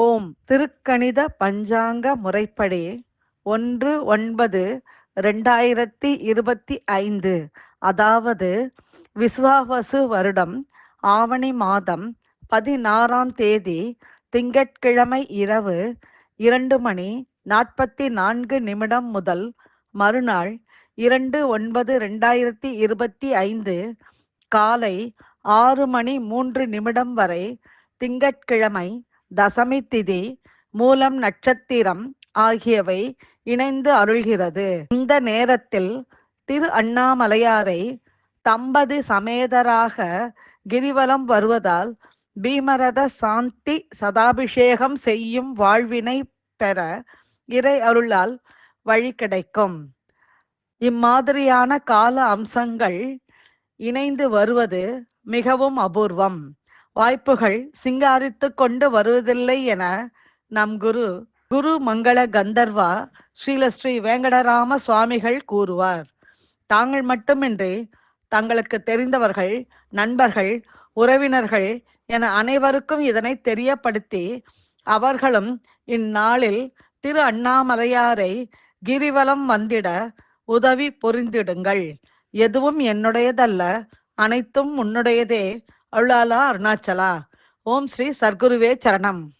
ஓம். திருக்கணித பஞ்சாங்க முறைப்படி ஒன்று ஒன்பது ரெண்டாயிரத்தி இருபத்தி ஐந்து. அதாவது விஸ்வாவசு வருடம் ஆவணி மாதம் பதினாறாம் தேதி திங்கட்கிழமை இரவு இரண்டு மணி நாற்பத்தி நான்கு நிமிடம் முதல் மறுநாள் இரண்டு ஒன்பது ரெண்டாயிரத்தி இருபத்தி ஐந்து காலை ஆறு மணி மூன்று நிமிடம் வரை திங்கட்கிழமை தசமி திதி மூலம் நட்சத்திரம் ஆகியவை இணைந்து அருள்கிறது. இந்த நேரத்தில் திரு அண்ணாமலையாரை தம்பதி சமேதராக கிரிவலம் வருவதால் பீமரத சாந்தி சதாபிஷேகம் செய்யும் வாழ்வினை பெற இறை அருளால் வழி கிடைக்கும். இம்மாதிரியான கால அம்சங்கள் இணைந்து வருவது மிகவும் அபூர்வம். வாய்ப்புகள் சிங்காரித்து கொண்டு வருவதில்லை என நம் குரு குரு மங்கள கந்தர்வா ஸ்ரீலஸ்ரீ வேங்கடராம சுவாமிகள் கூறுவார். தாங்கள் மட்டுமின்றி தங்களுக்கு தெரிந்தவர்கள் நண்பர்கள் உறவினர்கள் என அனைவருக்கும் இதனை தெரியப்படுத்தி அவர்களும் இந்நாளில் திரு அண்ணாமலையாரை கிரிவலம் வந்திட உதவி புரிந்திடுங்கள். எதுவும் என்னுடையதல்ல அனைத்தும் உன்னுடையதே அருளாலா அருணாச்சலா. ஓம் ஸ்ரீ சர்க்குருவே சரணம்.